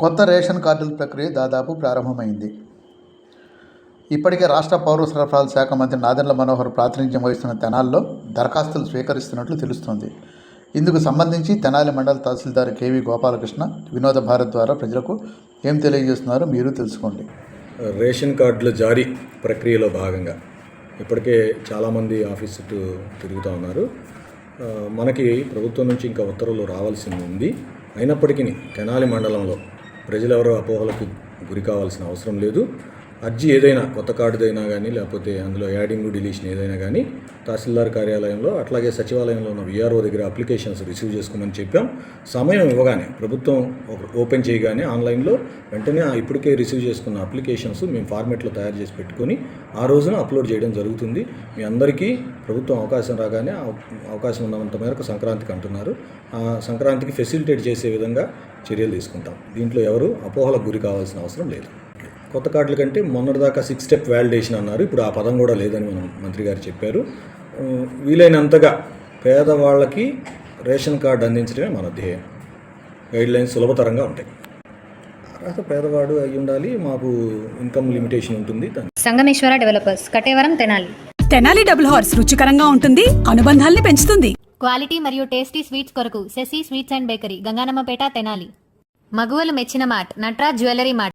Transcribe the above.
కొత్త రేషన్ కార్డుల ప్రక్రియ దాదాపు ప్రారంభమైంది. ఇప్పటికే రాష్ట్ర పౌర సరఫరాల శాఖ మంత్రి నాదెండ్ల మనోహర్ ప్రాతినిధ్యం వహిస్తున్న తెనాల్లో దరఖాస్తులు స్వీకరిస్తున్నట్లు తెలుస్తోంది. ఇందుకు సంబంధించి తెనాలి మండల తహసీల్దార్ కేవీ గోపాలకృష్ణ వినోద భారత్ ద్వారా ప్రజలకు ఏం తెలియజేస్తున్నారో మీరు తెలుసుకోండి. రేషన్ కార్డుల జారీ ప్రక్రియలో భాగంగా ఇప్పటికే చాలామంది ఆఫీస్ చుట్టూ తిరుగుతూ ఉన్నారు. మనకి ప్రభుత్వం నుంచి ఇంకా ఉత్తర్వులు రావాల్సింది ఉంది. అయినప్పటికీ తెనాలి మండలంలో ప్రజలెవరో అపోహలకు గురి కావాల్సిన అవసరం లేదు. అర్జీ ఏదైనా కొత్త కార్డుదైనా కానీ లేకపోతే అందులో యాడింగ్ డిలీషన్ ఏదైనా కానీ తహసీల్దార్ కార్యాలయంలో అట్లాగే సచివాలయంలో ఉన్న విఆర్ఓ దగ్గర అప్లికేషన్స్ రిసీవ్ చేసుకోమని చెప్పాం. సమయం ఇవ్వగానే ప్రభుత్వం ఒక- ఓపెన్ చేయగానే ఆన్లైన్లో వెంటనే ఆ ఇప్పటికే రిసీవ్ చేసుకున్న అప్లికేషన్స్ మేము ఫార్మెట్లో తయారు చేసి పెట్టుకొని ఆ రోజున అప్లోడ్ చేయడం జరుగుతుంది. మీ అందరికీ ప్రభుత్వం అవకాశం రాగానే అవకాశం ఉన్నంత మేరకు సంక్రాంతికి అంటున్నారు. ఆ సంక్రాంతికి ఫెసిలిటేట్ చేసే విధంగా చర్యలు తీసుకుంటాం. దీంట్లో ఎవరు అపోహలకు గురి కావాల్సిన అవసరం లేదు. కొత్త కార్డుల కంటే మొన్నటిదాకా సిక్స్ స్టెప్ వ్యాలిడేషన్ అన్నారు. ఇప్పుడు ఆ పదం కూడా లేదని మనం మంత్రి గారు చెప్పారు. వీలైనంతగా పేదవాళ్ళకి రేషన్ కార్డు అందించడమే మన ధ్యేయం. గైడ్ లైన్స్ సులభతరంగా ఉంటాయి. అర్హత పేదవాడు అయి ఉండాలి. మాకు ఇన్కమ్ లిమిటేషన్ ఉంటుంది. Sangameswara developers Kataveram Tenali. Tenali double horse రుచికరంగా ఉంటుంది. అనుబంధాల్ని పెంచుతుంది. క్వాలిటీ మరియు టేస్టీ స్వీట్స్ కొరకు Sasi sweets and bakery Ganganammapeta Tenali. మగువలు మెచ్చిన మార్ట్ నట్రాజ్ జ్యువెలరీ మార్ట్.